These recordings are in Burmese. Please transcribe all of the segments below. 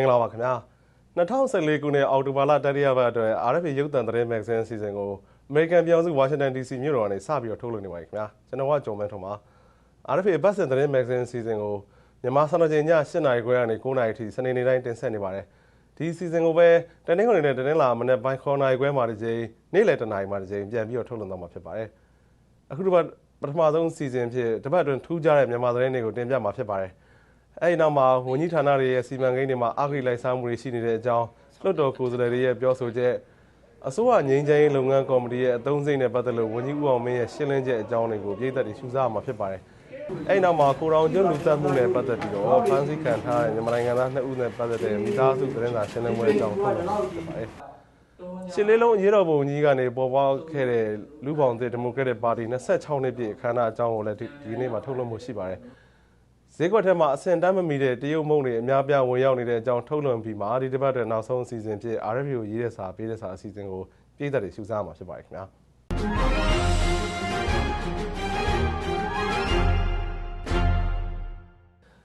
င်္ဂလာပါခင်ဗျာ2014ခုနှစ်အောက်တိုဘာလတတိယပတ်အတွက် RFA ရုပ်သံသတင်းမဂ္ဂဇင်းအစီအစဉ်ကိုအမေရိကန်ပြည်ထောင်စုဝါရှင်တန် DC မြို့တော်ကနေစပြီးတော့ထုတ်လွှင့်နေပါပြီခင်ဗျာကျွန်တော်ကဂျုံမန်းထုံပါ RFA ဘတ်စင်သတင်းမဂ္ဂဇင်းအစီအစဉ်ကိုမြန်မာစံတော်ချိန်ည7:00နာရီခွဲကနေ9:00နာရီထိစနေနေ့တိုင်းတင်ဆက်နေပါတယ်ဒီအစီအစဉ်ကိုပဲတနင်္ဂနွေနဲ့တနင်္လာမနေ့ပိုင်း9:00နာရီခွဲမှာတစ်ကြိမ်နေ့လယ်10:00နာရီမှာတစ်ကြိမ်ပြန်ပြီးတော့ထုတ်လွှင့်သွားမှာဖြစ်ပါတယ်အခုတစ်ပတ်ပထမဆုံးစီစဉ်ဖြစ်တပတ်အတွင်းထူးခြားတဲ့မြန်မာသတင်းတွေကိုတင်ပြမှာဖြစ်ပါတယ်။ အဲ့ဒီနောက်မှာဝန်ကြီးဌာနတွေရဲ့စီမံကိန်းတွေမှာအဂိလိုက်စားမှုတွေရှိနေတဲ့အကြောင်းလွှတ်တော်ကိုယ်စားလှယ်တွေရဲ့ပြောဆိုချက်အစိုးရငြိမ်းချမ်းရေးလုပ်ငန်းကော်မတီရဲ့အသုံးစိတ်နဲ့ပတ်သက်လို့ဝန်ကြီးဦးအောင်မင်းရဲ့ရှင်းလင်းချက်အကြောင်းတွေကိုပြည်သက်တွေရှုစားမှာဖြစ်ပါတယ်။အဲ့နောက်မှာကိုရောင်ကျွန်းလူသက်မှုနဲ့ပတ်သက်ပြီးတော့ဖန်ဆီးခံထားတဲ့မြန်မာနိုင်ငံသားနှစ်ဦးနဲ့ပတ်သက်တဲ့မိသားစုသတင်းစာရှင်းလင်းပွဲအကြောင်းထုတ်ပြန်ဖြစ်ပါတယ်။ရှစ်လေးလုံးရေတော်ပုံကြီးကနေပေါ်ပေါက်ခဲ့တဲ့လူပေါင်းသစ်ဒီမိုကရက်တစ်ပါတီ26နှစ်ပြည့်အခမ်းအနားအကြောင်းကိုလည်းဒီနေ့မှာထုတ်လွှင့်မှုရှိပါတယ်။ ဈေးကွက်ထဲမှာအဆင့်တန်းမမီတဲ့တရုတ်မုံတွေအများပြားဝင်ရောက်နေတဲ့အကြောင်းထုတ်လွှင့်ပြီးမှဒီတစ်ပတ်တည်းနောက်ဆုံးအစီအစဉ်ဖြစ် RFA ကိုရေးတဲ့စာပေးတဲ့စာအစီအစဉ်ကိုပြည်သက်တွေရှုစားမှာဖြစ်ပါတယ်ခင်ဗျာ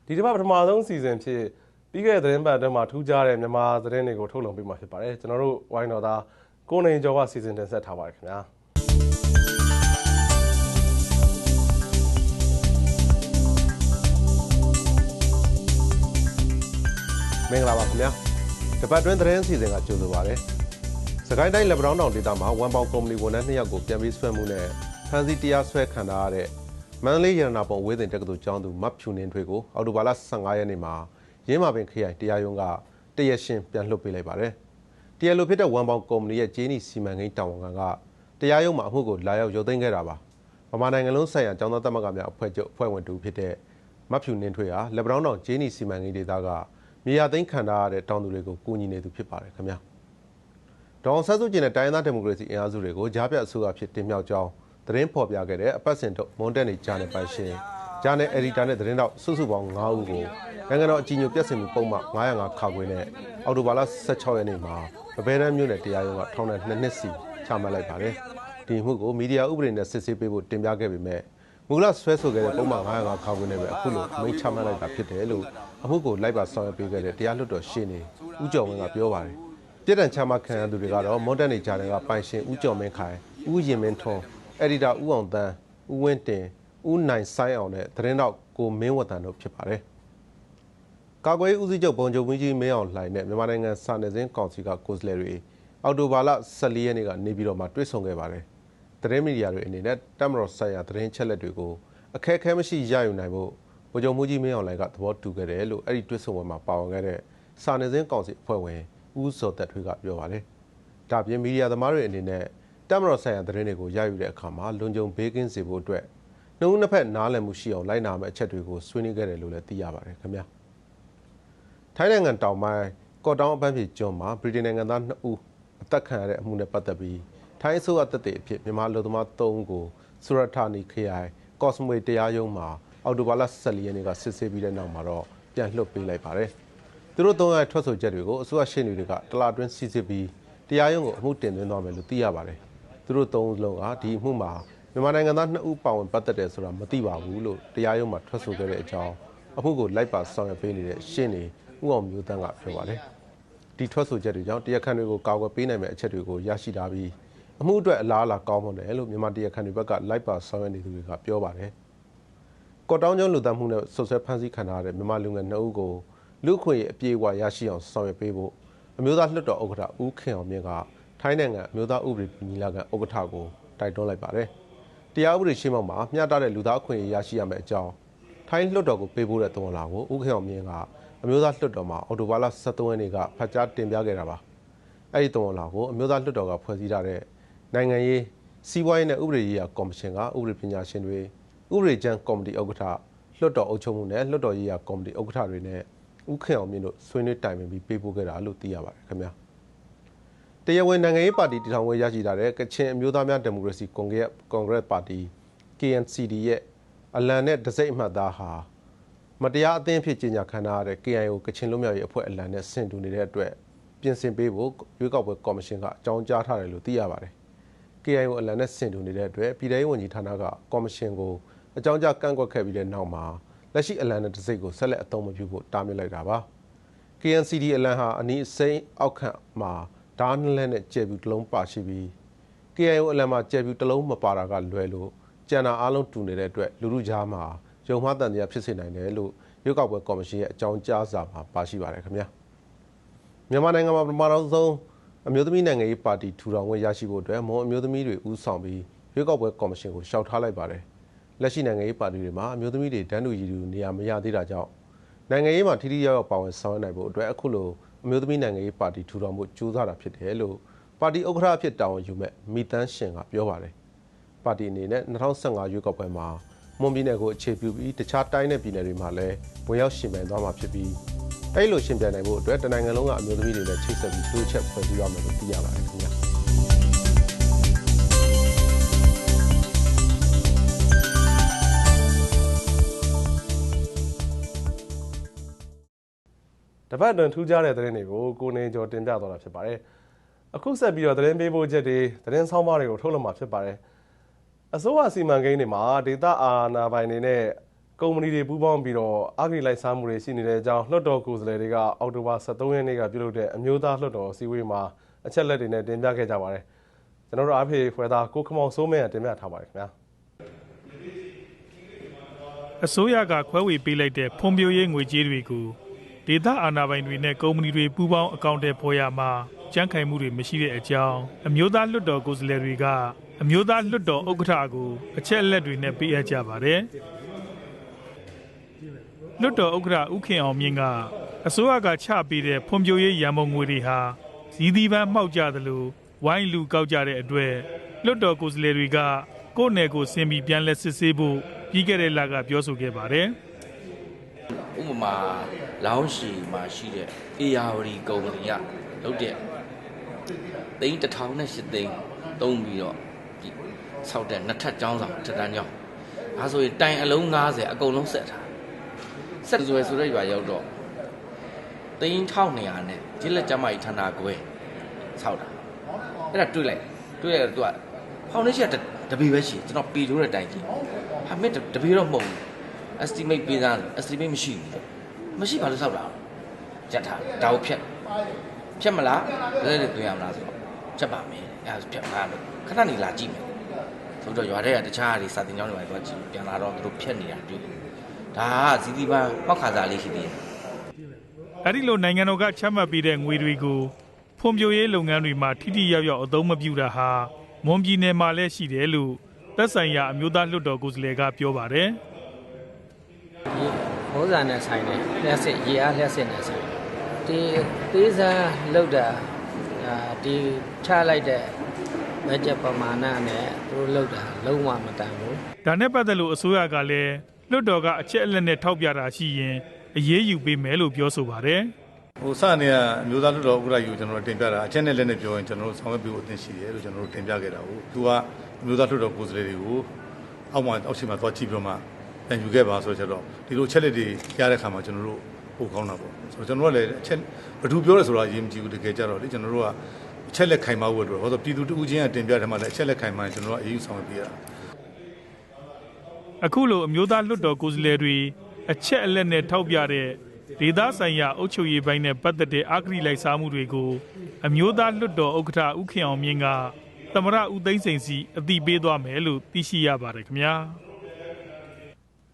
ဒီတစ်ပတ်ပထမဆုံးအစီအစဉ်ဖြစ်ပြီးခဲ့တဲ့သတင်းပတ်အတွင်းမှာထူးခြားတဲ့မြန်မာသတင်းတွေကိုထုတ်လွှင့်ပေးမှာဖြစ်ပါတယ်ကျွန်တော်တို့ဝိုင်းတော်သားကိုနေကျော်ကစီစဉ်တင်ဆက်ထားပါတယ်ခင်ဗျာ မင်္ဂလာပါခင်ဗျာတပတ်တွင်းသတင်းအစီအစဉ်ကကြိုဆိုပါရစေစကိုင်းတိုင်းလက်ပတောင်းတောင်ဒေသမှာဝမ်ပေါင်ကုမ္ပဏီဝန်ထမ်းနှစ်ယောက်ကိုပြန်ပြီးဆွဲမှုနဲ့ဖမ်းဆီးတရားစွဲခံထားရတဲ့မန္တလေးရတနာပုံဝေးတင်တက္ကသိုလ်ကျောင်းသူမတ်ဖြူနင်းထွေးကိုအော်တိုဘာလ15ရက်နေ့မှာရင်းမာပင်ခရိုင်တရားရုံးကတရက်ရှင်ပြန်လွှတ်ပေးလိုက်ပါတယ်တရားလိုဖြစ်တဲ့ဝမ်ပေါင်ကုမ္ပဏီရဲ့ဂျင်းနီစီမံကိန်းတာဝန်ခံကတရားရုံးမှာအမှုကိုလာရောက်ရုပ်သိမ်းခဲ့တာပါဗမာနိုင်ငံလုံးဆိုင်ရာကျောင်းသားသမဂ္ဂများအဖွဲ့ချုပ်အဖွဲ့ဝင်တူဖြစ်တဲ့မတ်ဖြူနင်းထွေးဟာလက်ပတောင်းတောင်ဂျင်းနီစီမံကိန်းဒေသက မြေယာသိမ်းခံထားရတဲ့တောင်သူတွေကိုကူညီနေသူဖြစ်ပါတယ်ခင်ဗျာဒေါအောင်ဆန်းစုကြည်နဲ့တိုင်းရင်းသားဒီမိုကရေစီအင်အားစုတွေကိုကြားပြအစိုးရဖြစ်တင်မြှောက်ကြောင်းသတင်းဖော်ပြခဲ့တဲ့အပတ်စဉ်ထုတ်မွန်တက်နေဂျာနယ်ပိုင်ရှင်ဂျာနယ်အက်ဒီတာနဲ့သတင်းတော့စုစုပေါင်း9ဦးကိုနိုင်ငံတော်အကြီးအကျယ်ပြည့်စုံမှုပုံမှန်905ခါခွေနဲ့အော်တိုဘာလ16ရက်နေ့မှာဗဘဲတန်းမြို့နယ်တရားရုံးကထောင်နဲ့2နှစ်စီချမှတ်လိုက်ပါတယ်ဒီမှုကိုမီဒီယာဥပဒေနဲ့စစ်ဆေးပေးဖို့တင်ပြခဲ့ပေမဲ့မူလဆွဲဆိုခဲ့တဲ့ပုံမှန်905ခါခွေနဲ့ပဲအခုလိုမိန့်ချမှတ်လိုက်တာဖြစ်တယ်လို့ အမှုကိုလိုက်ပါဆောင်ရွက်ပေးခဲ့တဲ့တရားလွှတ်တော်ရှေ့နေဦးကျော်ဝင်းကပြောပါတယ်။ပြည်တံချမှခံရသူတွေကတော့မွန်တက်နေကြတဲ့ကပိုင်ရှင်ဦးကျော်မင်းခိုင်ဦးရင်မင်းထွန်းအက်ဒီတာဦးအောင်တန်းဦးဝင်းတင်ဦးနိုင်ဆိုင်အောင်နဲ့သတင်းတော့ကိုမင်းဝတန်တို့ဖြစ်ပါတယ်။ကာကွယ်ဦးစီးချုပ်ဘုံချုပ်ဝင်းကြီးမင်းအောင်လှိုင်နဲ့မြန်မာနိုင်ငံစာနယ်ဇင်းကောင်စီကကိုယ်စားလှယ်တွေအော်တိုဘာလ14ရက်နေ့ကနေပြည်တော်မှာတွေ့ဆုံခဲ့ပါတယ်။သတင်းမီဒီယာတွေအနေနဲ့တမတော်ဆိုင်ရာသတင်းချက်လက်တွေကိုအခက်အခဲမရှိရယူနိုင်ဖို့ ဗိုလ်ချုပ်မှုကြီးမင်းအောင်လှိုင်ကသဘောတူခဲ့တယ်လို့အဲ့ဒီတွစ်ဆုံပွဲမှာပါဝင်ခဲ့တဲ့စာနယ်ဇင်းကောင်စီအဖွဲ့ဝင်ဦးစောသက်ထွေးကပြောပါတယ်။ဒါပြင်မီဒီယာသမားတွေအနေနဲ့တမတော်ဆိုင်ရာသတင်းတွေကိုရယူတဲ့အခါမှာလွန်ခြုံဘေးကင်းစေဖို့အတွက်နှုံးနှစ်ဖက်နားလည်မှုရှိအောင်လိုက်နာမယ့်အချက်တွေကိုဆွေးနွေးခဲ့တယ်လို့လည်းသိရပါတယ်ခင်ဗျာ။ထိုင်းနိုင်ငံတောင်ပိုင်းကော့တောင်အပန်းဖြေကျွန်းမှာဗြိတိန်နိုင်ငံသား2ဦးအသက်ခံရတဲ့အမှုနဲ့ပတ်သက်ပြီးထိုင်းအစိုးရတပ်တွေအဖြစ်မြန်မာလူသမား3ဦးကိုစရထာနီခရိုင်ကော့စမွေတရားရုံးမှာ အော်တိုဘာလ14ရက်နေ့ကစစ်ဆေးပြီးတဲ့နောက်မှာတော့ပြန်လွှတ်ပေးလိုက်ပါတယ်။သူတို့သုံးရတဲ့ထွက်ဆိုချက်တွေကိုအစိုးရရှင်းတွေကတလာတွင်းစစ်စစ်ပြီးတရားရုံးကိုအမှုတင်သွင်းသွားမယ်လို့သိရပါတယ်။သူတို့သုံးလုံးကဒီအမှုမှာမြန်မာနိုင်ငံသား2ဦးပါဝင်ပတ်သက်တယ်ဆိုတာမသိပါဘူးလို့တရားရုံးမှာထွက်ဆိုခဲ့တဲ့အကြောင်းအမှုကိုလိုက်ပါဆောင်ရွက်ပေးနေတဲ့ရှင်းနေဦးအောင်မျိုးတန်းကပြောပါတယ်။ဒီထွက်ဆိုချက်တွေကြောင့်တရားခံတွေကိုကာကွယ်ပေးနိုင်မယ့်အချက်တွေကိုရရှိထားပြီးအမှုအတွက်အလားအလာကောင်းမွန်တယ်လို့မြန်မာတရားခံတွေဘက်ကလိုက်ပါဆောင်ရွက်နေသူတွေကပြောပါတယ်။ ကော့တောင်းကျွန်းလူသတ်မှုနဲ့ဆွဆွဲဖမ်းဆီးခံထားရတဲ့မြန်မာလူငယ်2ဦးကိုလူခွေအပြေအဝရရှိအောင်ဆောင်ရွက်ပေးဖို့အမျိုးသားလွှတ်တော်ဥက္ကဋ္ဌဦးခင်အောင်မြင့်ကထိုင်းနိုင်ငံအမျိုးသားဥပဒေညီလာခံဥက္ကဋ္ဌကိုတိုက်တွန်းလိုက်ပါတယ်။တရားဥပဒေရှင်းမောက်မှာမျှတတဲ့လူသားအခွင့်အရေးရရှိရမယ့်အကြောင်းထိုင်းလွှတ်တော်ကိုပေးပို့တဲ့သွန်လာကိုဦးခင်အောင်မြင့်ကအမျိုးသားလွှတ်တော်မှာအော်တိုဘာလ23ရက်နေ့ကဖတ်ကြားတင်ပြခဲ့တာပါ။အဲဒီသွန်လာကိုအမျိုးသားလွှတ်တော်ကဖွဲ့စည်းထားတဲ့နိုင်ငံရေးစီးပွားရေးနဲ့ဥပဒေရေးရာကော်မရှင်ကဥပဒေပညာရှင်တွေ ဥပဒေကျမ်းကော်မတီဥက္ကဋ္ဌလွှတ်တော်အုပ်ချုပ်မှုနဲ့လွှတ်တော်ရေးရာကော်မတီဥက္ကဋ္ဌတွေနဲ့ဥခင်အောင်မြင့်တို့ဆွေးနွေးတိုင်ပင်ပြီးပေးပို့ခဲ့တာလို့သိရပါတယ်ခင်ဗျာတရားဝင်နိုင်ငံရေးပါတီတည်ထောင်ခွင့်ရရှိလာတဲ့ကချင်အမျိုးသားများဒီမိုကရေစီကွန်ဂရက်ကွန်ဂရက်ပါတီ KNCD ရဲ့အလံနဲ့ဒစိမ့်အမှတ်သားဟာမတရားအသင်းဖြစ်ကြီးညာခံထားရတဲ့ KIO ကချင်လူမျိုးရေးအဖွဲ့အလံနဲ့ဆင်တူနေတဲ့အတွက်ပြင်ဆင်ပေးဖို့ရွေးကောက်ပွဲကော်မရှင်ကအကြောင်းကြားထားတယ်လို့သိရပါတယ် KIO အလံနဲ့ဆင်တူနေတဲ့အတွက်ပြည်ထောင်ဝန်ကြီးဌာနကကော်မရှင်ကို အကြောင်းကြားကန့်ကွက်ခဲ့ပြီးတဲ့နောက်မှာလက်ရှိအလံနဲ့တစိ့ကိုဆက်လက်အသုံးမပြုဖို့တားမြစ်လိုက်တာပါ KNCD အလံဟာအနီးအစိမ်းအောက်ခန့်မှာဓာတ်နလက်နဲ့ကျယ်ပြူတစ်လုံးပါရှိပြီး KIO အလံမှာကျယ်ပြူတစ်လုံးမပါတာကလွယ်လို့ကျန်တာအလုံးတူနေတဲ့အတွက်လူလူကြားမှာယုံမှားတန်တရားဖြစ်စေနိုင်တယ်လို့ရွေးကောက်ပွဲကော်မရှင်ရဲ့အကြောင်းကြားစာမှာပါရှိပါတယ်ခင်ဗျာမြန်မာနိုင်ငံမှာပထမဆုံးအမျိုးသမီးနိုင်ငံရေးပါတီထူထောင်ခွင့်ရရှိဖို့အတွက်မွန်အမျိုးသမီးတွေဦးဆောင်ပြီးရွေးကောက်ပွဲကော်မရှင်ကိုရှောက်ထားလိုက်ပါတယ် လက်ရှိနိုင်ငံရေးပါတီတွေမှာအမျိုးသမီးတွေတန်းတူရည်တူနေရာမရသေးတာကြောင့်နိုင်ငံရေးမှာထိထိရောက်ရောက်ပါဝင်ဆောင်ရွက်နိုင်ဖို့အတွက်အခုလိုအမျိုးသမီးနိုင်ငံရေးပါတီထူထောင်မှုကြိုးစားတာဖြစ်တယ်လို့ပါတီဥက္ကဋ္ဌအဖြစ်တာဝန်ယူမဲ့မိတန်းရှင်ကပြောပါတယ်။ပါတီအနေနဲ့2015ရွေးကောက်ပွဲမှာမွန်ပြည်နယ်ကိုအခြေပြုပြီးတခြားတိုင်းနယ်ပြည်နယ်တွေမှာလည်းဝင်ရောက်ရှင်ပြိုင်သွားမှာဖြစ်ပြီးအဲ့လိုရှင်ပြိုင်နိုင်ဖို့အတွက်တနိုင်ငံလုံးကအမျိုးသမီးတွေနဲ့ချိတ်ဆက်ပြီးတိုးချက်ဖွဲ့စည်းရမယ်လို့သိရပါတယ်ခင်ဗျာ။ တပတ်အတွင်းထူးခြားတဲ့သတင်းတွေကိုကိုနေကျော်တင်ပြသွားတာဖြစ်ပါတယ်။အခုဆက်ပြီးတော့သတင်းပေးပို့ချက်တွေသတင်းဆောင်မတွေကိုထုတ်လွှင့်မှာဖြစ်ပါတယ်။အစိုးရစီမံကိန်းတွေမှာဒေတာအာဏာပိုင်တွေနဲ့ကုမ္ပဏီတွေပူးပေါင်းပြီးတော့အဂရိလိုက်စားမှုတွေရှိနေတဲ့အကြောင်းလွှတ်တော်ကိုယ်စားလှယ်တွေကအောက်တိုဘာ23ရက်နေ့ကပြုလုပ်တဲ့အမျိုးသားလွှတ်တော်အစည်းအဝေးမှာအချက်လက်တွေနဲ့တင်ပြခဲ့ကြပါတယ်။ကျွန်တော်တို့အားဖြင့်ဖွယ်သားကိုခမောင်စိုးမင်းကတင်ပြထားပါတယ်ခင်ဗျာ။အစိုးရကခွဲဝေပေးလိုက်တဲ့ဖွံ့ဖြိုးရေးငွေကြေးတွေကို ဒေသအာဏာပိုင်တွေနဲ့ကုမ္ပဏီတွေပူးပေါင်းအကောင့်တွေဖော်ရမှာကြမ်းခိုင်မှုတွေမရှိတဲ့အကြောင်းအမျိုးသားလွှတ်တော်ကိုယ်စားလှယ်တွေကအမျိုးသားလွှတ်တော်ဥက္ကဋ္ဌကိုအချက်အလက်တွေနဲ့ပေးအပ်ကြပါတယ်။လွှတ်တော်ဥက္ကဋ္ဌဦးခင်အောင်မြင့်ကအစိုးရကချပေးတဲ့ဖွံ့ဖြိုးရေးရန်ပုံငွေတွေဟာဇီးသီးပန်းမှောက်ကြသလိုဝိုင်းလူကောက်ကြတဲ့အတွက်လွှတ်တော်ကိုယ်စားလှယ်တွေကကိုယ့်နယ်ကိုဆင်းပြီးပြန်လက်စစ်ဆေးဖို့ပြီးခဲ့တဲ့လကပြောဆိုခဲ့ပါတယ်။ ဥပမာလောင်းရှည်မှာရှိတဲ့အေယာဝတီကုမ္ပဏီကလုပ်တဲ့သိန်းတစ်ထောင်နဲ့ရှစ်သိန်းသုံးပြီးတော့ဒီဆောက်တဲ့နှစ်ထပ်ကျောင်းဆောင်ထက်တန်းကျောင်းအဲဆိုရင်တိုင်အလုံး90အကုန်လုံးဆက်ထားဆက်စွဲဆိုတဲ့ရွာရောက်တော့သိန်း1200နဲ့ဒီလက်ကျမကြီးဌာနကွဲဆောက်တာအဲ့ဒါတွေ့လိုက်တွေ့လိုက်တော့သူကဖောင်ဒေးရှင်းတပေပဲရှိကျွန်တော်ပေထိုးတဲ့တိုင်ကြီးဟာမင်းတပေတော့မဟုတ်ဘူး estimate ပေးသား estimate မရှိဘူးမရှိပါလို့ဆောက်တာကြက်ထားဒါကိုဖြတ်ဖြတ်မလားလက်လက်သွင်းရမလားဆိုတော့ချက်ပါမယ်အဲဒါဖြတ်ပါလို့ခဏနေလာကြည့်မယ်ဆိုတော့ရွာထဲကတခြားတွေစာတင်ကြောင်းတွေပါတော့ကြည့်ပြန်လာတော့သူတို့ဖြတ်နေတာတွေ့ဒါကဇီတိပန်းပောက်ခါစားလေးရှိသေးတယ်အဲ့ဒီလိုနိုင်ငံတော်ကချမှတ်ပေးတဲ့ငွေတွေကိုဖွံ့ဖြိုးရေးလုပ်ငန်းတွေမှာထိထိရောက်ရောက်အသုံးမပြုတာဟာမွန်ပြည်နယ်မှာလည်းရှိတယ်လို့သက်ဆိုင်ရာအမျိုးသားလွှတ်တော်ကိုယ်စားလှယ်ကပြောပါတယ် ဘိုးစာနဲ့ဆိုင်တယ်လျှက်စစ်ရေအားလျှက်စစ်နဲ့ဆိုင်ဒီသေးစားလောက်တာအာဒီချလိုက်တဲ့ဘတ်ဂျက်ပမာဏနဲ့သူတို့လောက်တာလုံးဝမတန်ဘူး။ဒါနဲ့ပတ်သက်လို့အစိုးရကလည်းလွှတ်တော်ကအချက်အလက်နဲ့ထောက်ပြတာရှိရင်အရေးယူပေးမယ်လို့ပြောဆိုပါတယ်။ဟိုစနေကအမျိုးသားလူတော်ဥက္ကဋ္ဌယူကျွန်တော်တို့တင်ပြတာအချက်နဲ့လက်နဲ့ပြောရင်ကျွန်တော်တို့ဆောင်ရွက်ပြီးအသင့်ရှိတယ်လို့ကျွန်တော်တို့တင်ပြခဲ့တာကိုသူကအမျိုးသားလူတော်ကိုယ်စားလှယ်တွေကိုအောက်မှာအောက်ရှိမှာသွားကြည့်ပြီးတော့မှ ပြန်ယူခဲ့ပါဆိုတော့ဒီလိုအချက်လက်တွေရတဲ့ခါမှာကျွန်တော်တို့ပို့ကောင်းတာပေါ့ဆိုတော့ကျွန်တော်တို့ကလည်းအချက်ဘယ်သူပြောရဲဆိုတာအရေးမကြီးဘူးတကယ်ကြတော့လေကျွန်တော်တို့ကအချက်လက်ခိုင်မာဖို့အတွက်ဟောဆိုပြည်သူတဦးချင်းကတင်ပြတယ်မှာလည်းအချက်လက်ခိုင်မာရင်ကျွန်တော်တို့ကအရေးယူဆောင်ရွက်ပေးရတာအခုလိုအမျိုးသားလွှတ်တော်ကိုယ်စားလှယ်တွေအချက်အလက်နဲ့ထောက်ပြတဲ့ဒေသဆိုင်ရာအုပ်ချုပ်ရေးပိုင်းနဲ့ပတ်သက်တဲ့အဂရိလိုက်စားမှုတွေကိုအမျိုးသားလွှတ်တော်ဥက္ကဋ္ဌဦးခင်အောင်မြင့်ကသမရဦးသိန်းစိန်စီအတိပေးသွားမယ်လို့သိရှိရပါတယ်ခင်ဗျာ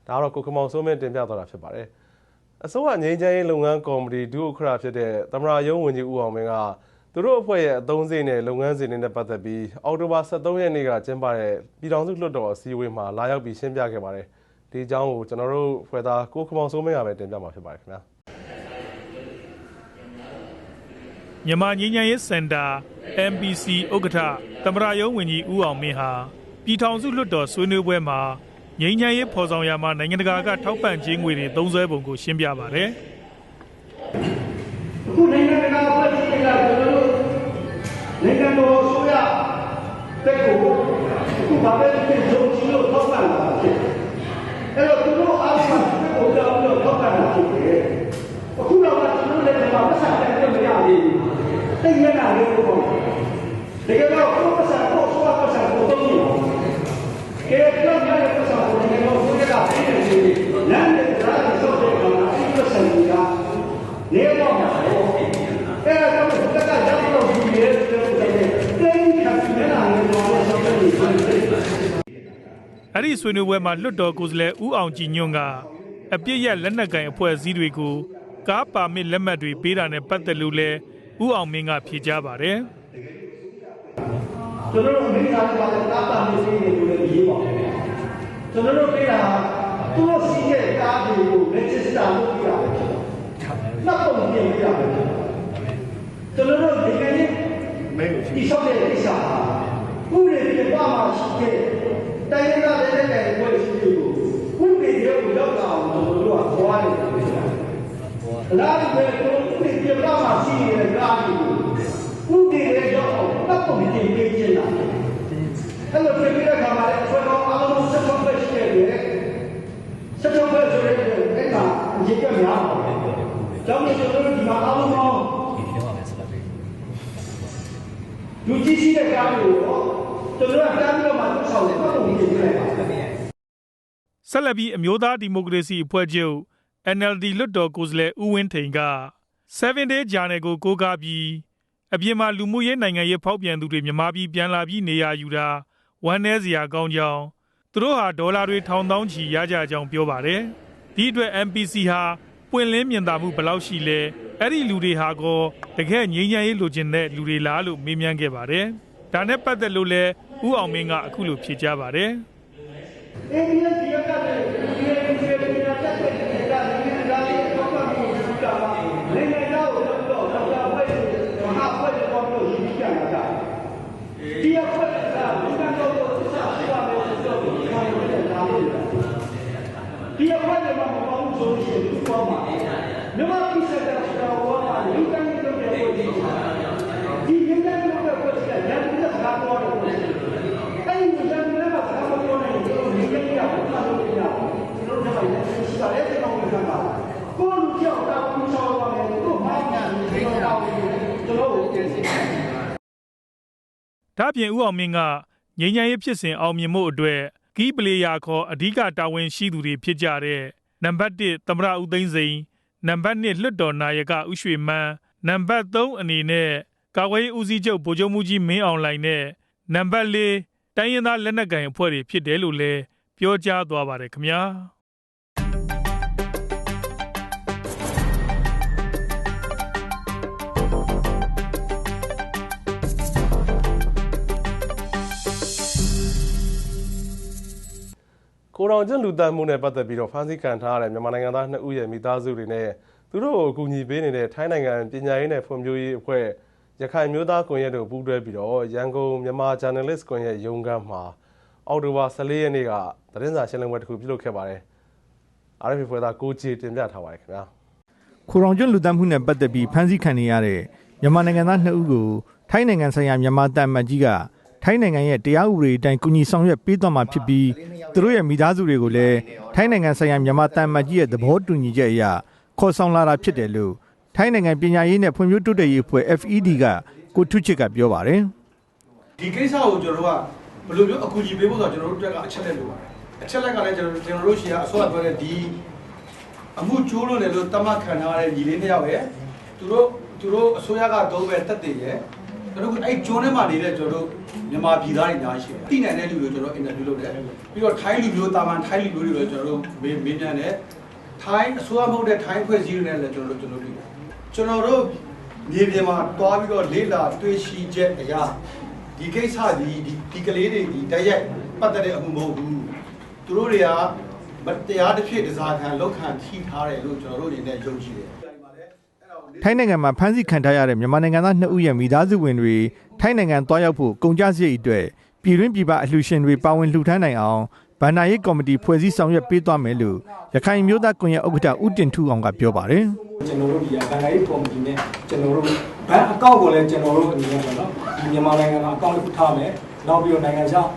ဒါကတော့ကိုကမောင်စိုးမင်းတင်ပြသွားတာဖြစ်ပါတယ်။အစိုးရငြိမ်းချမ်းရေးလုပ်ငန်းကော်မတီဒုဥက္ကဋ္ဌဖြစ်တဲ့သမရာယုံဝင်ကြီးဦးအောင်မင်းကသူတို့အဖွဲ့ရဲ့အသုံးစရိတ်နဲ့လုပ်ငန်းစဉ်တွေနဲ့ပတ်သက်ပြီးအောက်တိုဘာ23ရက်နေ့ကကျင်းပတဲ့ပြည်ထောင်စုလွှတ်တော်အစည်းအဝေးမှာလာရောက်ပြီးရှင်းပြခဲ့ပါတယ်။ဒီအကြောင်းကိုကျွန်တော်တို့ဖွဲ့သားကိုကမောင်စိုးမင်းကပဲတင်ပြမှာဖြစ်ပါတယ်ခင်ဗျာ။မြန်မာငြိမ်းချမ်းရေးစင်တာ MPC ဥက္ကဋ္ဌသမရယုံဝင်ကြီးဦးအောင်မင်းဟာပြည်ထောင်စုလွှတ်တော်ဆွေးနွေးပွဲမှာ ငြိမ်းချမ်းရေးဖော်ဆောင်ရာမှာနိုင်ငံတကာကထောက်ပံ့ခြင်းငွေတွေသုံးစွဲပုံကိုရှင်းပြပါတယ်အခုနိုင်ငံတကာအဖွဲ့အစည်းတွေကကျွန်တော်တို့နိုင်ငံတော်အစိုးရတက်ကိုအခုဘာပဲဖြစ်ဖြစ်ယုံကြည်လို့ထောက်ပံ့လာတာဖြစ်တယ်။အဲ့တော့သူတို့အားလုံးကတက်ကိုကြောက်ပြီးတော့ထောက်ပံ့လာဖြစ်တယ်။အခုတော့ကကျွန်တော်တို့လည်းဒီမှာပတ်စံတက်ပြမရသေးဘူး။တိတ်ရတာလေးကိုပေါ့။တကယ်တော့ကိုယ်ပတ်စံကိုဆိုးပတ်စံကိုတော့မရဘူး။ကဲပြောရတဲ့ အဲ့ဒီဆွေးနွေးပွဲမှာလွတ်တော်ကိုယ်စားလှယ်ဦးအောင်ကြည်ညွန့်ကအပြစ်ရလက်နက်ကင်အဖွဲ့အစည်းတွေကိုကားပါမစ်လက်မှတ်တွေပေးတာနဲ့ပတ်သက်လို့လဲဦးအောင်မင်းကဖြေကြားပါတယ်ကျွန်တော်တို့အမေရိကန်ကကားပါမစ်ပေးတယ်လို့လည်းပြောပါတယ် ကျွန်တော်တို့ဒီကနေ့ဒီဆောက်တဲ့ကိစ္စဟာဥပဒေပြပါမှာရှိတဲ့တိုင်းရင်းသားတဲ့တဲ့ဘွဲရှိတွေကိုဥပဒေရုပ်ရောက်တာအောင်ကျွန်တော်တို့ကခေါ်ရတယ်အလားတူပဲကျွန်တော်ဥပဒေပြပါမှာရှိနေတဲ့ကားတွေကိုဥပဒေရဲ့ရောက်အောင်တပ်ပုံပြင်ပေးခြင်းလားအဲ့လို ကြီးရှိတဲ့ကားတွေကိုကျွန်တော်ကတန်းပြီးတော့မှသူ့ဆောင်တယ်တပ်ပုံပြင်ပေးလိုက်ပါဆက်လက်ပြီးအမျိုးသားဒီမိုကရေစီအဖွဲ့ချုပ် NLD လွတ်တော်ကိုယ်စားလှယ်ဦးဝင်းထိန်က7 day journal ကိုကိုးကားပြီးအပြင်မှာလူမှုရေးနိုင်ငံရေးဖောက်ပြန်သူတွေမြန်မာပြည်ပြန်လာပြီးနေရယူတာဝမ်းနည်းစရာကောင်းကြောင်းသူတို့ဟာဒေါ်လာတွေထောင်တောင်းချီရကြကြောင်းပြောပါတယ်ဒီအတွက် MPC ဟာပွင့်လင်းမြင်သာမှုဘယ်လောက်ရှိလဲအဲ့ဒီလူတွေဟာကောတကယ်ငြိမ်းချမ်းရေးလိုချင်တဲ့လူတွေလားလို့မေးမြန်းခဲ့ပါတယ် ဒါနဲ့ပတ်သက်လို့လဲဦးအောင်မင်းကအခုလိုဖြေကြားပါတယ်အိန္ဒိယပြည်ကလည်းဒီလိုဒီလိုဒီလိုတက်တဲ့ဒီကဒီကလေးတော့ကမျိုးရှိတာပါလေလေတော့တော့တော့တော့ဝဲမဟာဝဲတော့တော့ရှိကြတာဒီအခွင့်အရေးကဒီကတော့ဆက်ရှိပါမယ်ဆိုတော့ဒီမှာလည်းဒါလေးဒီအခွင့်အရေးမှာမပေါင်းဆိုရင်ဒီပေါ်မှာမြမပြည်စတဲ့တော့ဝါမှာလူတိုင်းတို့ရဲ့ဝေဒီဒီရင်းတဲ့တို့ရဲ့ဝေဒီကရန်ကုန်ကစားပေါ်တယ်အဲ့ဒီရန်ကုန်ကစားပေါ်နေတယ်ဒီကိစ္စကိုသာလို့ပြရအောင်ကျွန်တော်တို့ကလည်းရှိပါတယ်ကျွန်တော်တို့ကကိုလူကြောက်တာကိုဆောင်းပါမယ်ကိုမိုင်းညာဒီလိုတော့ကျွန်တော်တို့ကျေးဇူး ဒါ့အပြင်ဦးအောင်မင်းကငြိမ်းချမ်းရေးဖြစ်စဉ်အောင်မြင်မှုအတွက်ကီးပလေယာခေါ်အဓိကတာဝန်ရှိသူတွေဖြစ်ကြတဲ့နံပါတ်1သမ္မတဦးသိန်းစိန်နံပါတ်2လွှတ်တော်နာယကဦးရွှေမန်းနံပါတ်3အနေနဲ့ကာကွယ်ရေးဦးစီးချုပ်ဗိုလ်ချုပ်မှုကြီးမင်းအောင်လှိုင်နဲ့နံပါတ်4တိုင်းရင်းသားလက်နက်ကိုင်အဖွဲ့တွေဖြစ်တယ်လို့လည်းပြောကြားသွားပါတယ်ခင်ဗျာ ကိုတော်ကျင့်လူတန်းမှုနဲ့ပတ်သက်ပြီးတော့ဖမ်းဆီးခံထားရတဲ့မြန်မာနိုင်ငံသား2ဦးရဲ့မိသားစုတွေနဲ့သူတို့ကိုအကူအညီပေးနေတဲ့ထိုင်းနိုင်ငံပညာရေးနဲ့ဖွံ့ဖြိုးရေးအဖွဲ့ရခိုင်မျိုးသားကွန်ရက်တို့ပူးတွဲပြီးတော့ရန်ကုန်မြန်မာ Journalist ကွန်ရက်ရုံးခန်းမှာအောက်တိုဘာ14ရက်နေ့ကသတင်းစာရှင်းလင်းပွဲတစ်ခုပြုလုပ်ခဲ့ပါတယ်။ RFA ဖွဲ့သားကိုကြည်တင်ပြထားပါတယ်ခင်ဗျာ။ခိုရောင်ကျွန်းလူတန်းမှုနဲ့ပတ်သက်ပြီးဖမ်းဆီးခံနေရတဲ့မြန်မာနိုင်ငံသား2ဦးကိုထိုင်းနိုင်ငံဆိုင်ရာမြန်မာတန်မတ်ကြီးက ထိုင်းနိုင်ငံရဲ့တရားဥပဒေအတိုင်းကူညီဆောင်ရွက်ပေးသွားမှာဖြစ်ပြီးသူတို့ရဲ့မိသားစုတွေကိုလည်းထိုင်းနိုင်ငံဆိုင်ရာမြန်မာတန်မတ်ကြီးရဲ့သဘောတူညီချက်အရခေါ်ဆောင်လာတာဖြစ်တယ်လို့ထိုင်းနိုင်ငံပညာရေးနဲ့ဖွံ့ဖြိုးတိုးတက်ရေးအဖွဲ့ FED ကကိုထုချစ်ကပြောပါတယ်ဒီကိစ္စကိုကျွန်တော်တို့ကဘယ်လိုမျိုးအကူအညီပေးဖို့ဆိုတော့ကျွန်တော်တို့တက်ကအချက်လက်လိုပါတယ်အချက်လက်ကလည်းကျွန်တော်တို့ကျွန်တော်တို့ရှိရအစောပြောတဲ့ဒီအမှုကျိုးလို့လည်းလို့တတ်မှတ်ခံထားရတဲ့ညီလေးနှစ်ယောက်ရဲ့သူတို့သူတို့အစိုးရကတော့ပဲတက်တည်ရဲ့ ကျွန်တော်တို့အဲ့ကျိုးထဲမှာနေတဲ့ကျွန်တော်တို့မြန်မာပြည်သားတွေအများကြီးရှိတယ်။တည်နိုင်တဲ့လူတွေကျွန်တော်အင်တာဗျူးလုပ်တယ်။ပြီးတော့ထိုင်းလူမျိုးတာမန်ထိုင်းလူမျိုးတွေလည်းကျွန်တော်တို့မေးမေးမြန်းတယ်။ထိုင်းအစိုးရမဟုတ်တဲ့ထိုင်းဖွဲ့စည်းတွေနဲ့လည်းကျွန်တော်တို့ကျွန်တော်တို့ကျွန်တော်တို့မြေပြင်မှာတွားပြီးတော့လေးလာတွေ့ရှိချက်အရာဒီကိစ္စဒီဒီဒီကလေးတွေဒီတိုက်ရိုက်ပတ်သက်တဲ့အမှုမဟုတ်ဘူး။သူတို့တွေကမတရားတစ်ဖြစ်တစားခံလောက်ခံထိထားတယ်လို့ကျွန်တော်တို့အနေနဲ့ယုံကြည်တယ်။ ထိုင်းနိုင်ငံမှာဖမ်းဆီးခံထားရတဲ့မြန်မာနိုင်ငံသား2ဦးရဲ့မိသားစုဝင်တွေထိုင်းနိုင်ငံသွားရောက်ဖို့ကုန်ကြစရိတ်အတွက်ပြည်တွင်းပြည်ပအလှူရှင်တွေပါဝင်လှူဒန်းနိုင်အောင်ဗန္နာရေးကော်မတီဖွဲ့စည်းဆောင်ရွက်ပေးသွားမယ်လို့ရခိုင်မျိုးသားကွန်ရက်ဥက္ကဋ္ဌဦးတင်ထူအောင်ကပြောပါတယ်ကျွန်တော်တို့ဒီဘန်ကာရေးကော်မတီနဲ့ကျွန်တော်တို့ဘန်အကောင့်ကိုလည်းကျွန်တော်တို့အနေနဲ့ပေါ့နော်ဒီမြန်မာနိုင်ငံမှာအကောင့်တစ်ခုထားမယ်နောက်ပြီးတော့နိုင်ငံခြား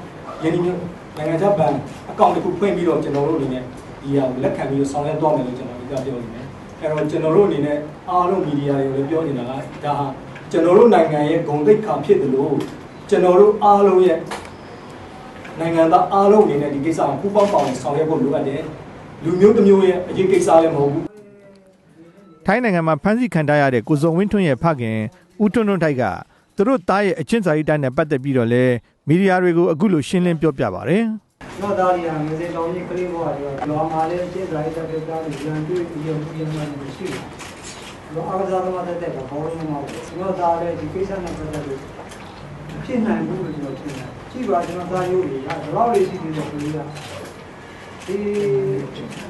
ယင်းဒီမျိုးနိုင်ငံခြားဘန်အကောင့်တစ်ခုဖွင့်ပြီးတော့ကျွန်တော်တို့အနေနဲ့ဒီဟာကိုလက်ခံပြီးတော့ဆောင်ရွက်သွားမယ်လို့ကျွန်တော်ဒီကပြောနေတယ် အဲ့တော့ကျွန်တော်တို့အနေနဲ့အားလုံးမီဒီယာတွေကိုလည်းပြောနေတာကဒါဟာကျွန်တော်တို့နိုင်ငံရဲ့ဂုဏ်သိက္ခာဖြစ်တယ်လို့ကျွန်တော်တို့အားလုံးရဲ့နိုင်ငံသားအားလုံးအနေနဲ့ဒီကိစ္စကိုပူးပေါင်းပါဝင်ဆောင်ရွက်ဖို့လိုအပ်တယ်လူမျိုးတစ်မျိုးရဲ့အရေးကိစ္စလည်းမဟုတ်ဘူးထိုင်းနိုင်ငံမှာဖမ်းဆီးခံထားရတဲ့ကိုဇော်ဝင်းထွန်းရဲ့ဖခင်ဦးထွန်းထွန်းထိုက်ကသူတို့သားရဲ့အချင်းစာရိတ္တနဲ့ပတ်သက်ပြီးတော့လည်းမီဒီယာတွေကိုအခုလိုရှင်းလင်းပြောပြပါတယ် တော့သားရီဟာငယ်စဉ်တောင်ကြီးကလေးဘဝတွေတော့မာလေးကျင်းစာရေးတဲ့သားတွေရန်တွေ့ပြီးရုံပြင်းမှန်းရှိတယ်။တော့အားကစားသမားတဲ့တဲ့ဘောလုံးမှာတော့သားလည်းဒီကိစ္စနဲ့ပတ်သက်လို့ဖြစ်နိုင်ဘူးလို့ပြောချင်တယ်။ကြည့်ပါကျွန်တော်သားရုပ်တွေဟာဒီလောက်လေးရှိသေးတယ်ကလေးကဒီ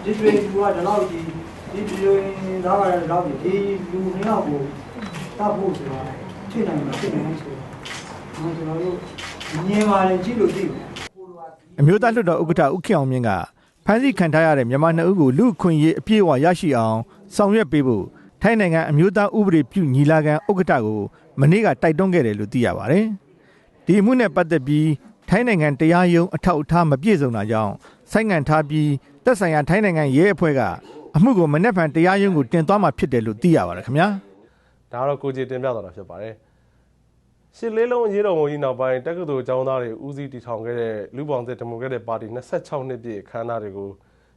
ဒီတွေကဒီလောက်ကြီးဒီဒီလိုသားကလည်းတော့ဒီလူနှစ်ယောက်ကိုတတ်ဖို့ဆိုတာဖြစ်နိုင်မှာဖြစ်နိုင်ဆိုတာကျွန်တော်တို့မြင်ပါတယ်ကြည့်လို့သိတယ် အမျိုးသားလွှတ်တော်ဥက္ကဋ္ဌဦးခင်အောင်မြင့်ကဖမ်းဆီးခံထားရတဲ့မြန်မာနှစ်ဦးကိုလူအခွင့်အရေးအပြည့်အဝရရှိအောင်ဆောင်ရွက်ပေးဖို့ထိုင်းနိုင်ငံအမျိုးသားဥပဒေပြုညီလာခံဥက္ကဋ္ဌကိုမနေ့ကတိုက်တွန်းခဲ့တယ်လို့သိရပါတယ်။ဒီအမှုနဲ့ပတ်သက်ပြီးထိုင်းနိုင်ငံတရားရုံးအထောက်အထားမပြည့်စုံတာကြောင့်ဆိုင်းငံ့ထားပြီးသက်ဆိုင်ရာထိုင်းနိုင်ငံရဲအဖွဲ့ကအမှုကိုမနေ့ဖန်တရားရုံးကိုတင်သွားမှာဖြစ်တယ်လို့သိရပါတယ်ခင်ဗျာ။ဒါကတော့ကိုကြည်တင်ပြသွားတာဖြစ်ပါတယ် ရှစ်လေးလုံးအရေးတော်ပုံကြီးနောက်ပိုင်းတက္ကသိုလ်ကျောင်းသားတွေဦးစီးတည်ထောင်ခဲ့တဲ့လူပောင်သစ်ဒီမိုကရက်တစ်ပါတီ26နှစ်ပြည့်အခမ်းအနားတွေကို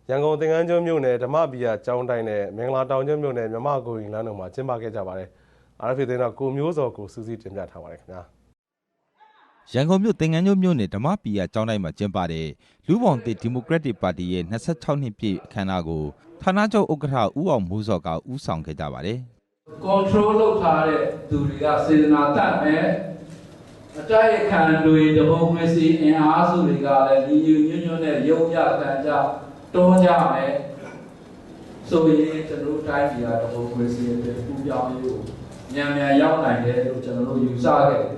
ရန်ကုန်သင်္ကန်းကျွန်းမြို့နယ်ဓမ္မပီယာကျောင်းတိုင်းနဲ့မင်္ဂလာတောင်ကျွန်းမြို့နယ်မြမကိုရင်လမ်းတို့မှာကျင်းပခဲ့ကြပါတယ်။ RFA သတင်းတော့ကိုမျိုးစောကိုစူးစီးတင်ပြထားပါတယ်ခင်ဗျာ။ရန်ကုန်မြို့သင်္ကန်းကျွန်းမြို့နယ်ဓမ္မပီယာကျောင်းတိုင်းမှာကျင်းပတဲ့လူ့ဘောင်သစ်ဒီမိုကရက်တစ်ပါတီရဲ့26နှစ်ပြည့်အခမ်းအနားကိုဌာနချုပ်ဥက္ကဋ္ဌဦးအောင်မိုးစောကဦးဆောင်ခဲ့ကြပါတယ် control လုပ်ထားတဲ့သူတွေကစေတနာတတ်မယ်အတိုက်အခံတွေဒီမိုကရေစီအင်အားစုတွေကလည်းညီညွတ်ညွတ်ညွတ်နဲ့ရုပ်ရတန်ကြတွန်းကြမယ်ဆိုရင်ကျွန်တော်တို့တိုင်းပြည်ကဒီမိုကရေစီအတွက်ပူပြောင်းရေးကိုမြန်မြန်ရောက်နိုင်တယ်လို့ကျွန်တော်တို့ယူဆခဲ့တယ်အဲ့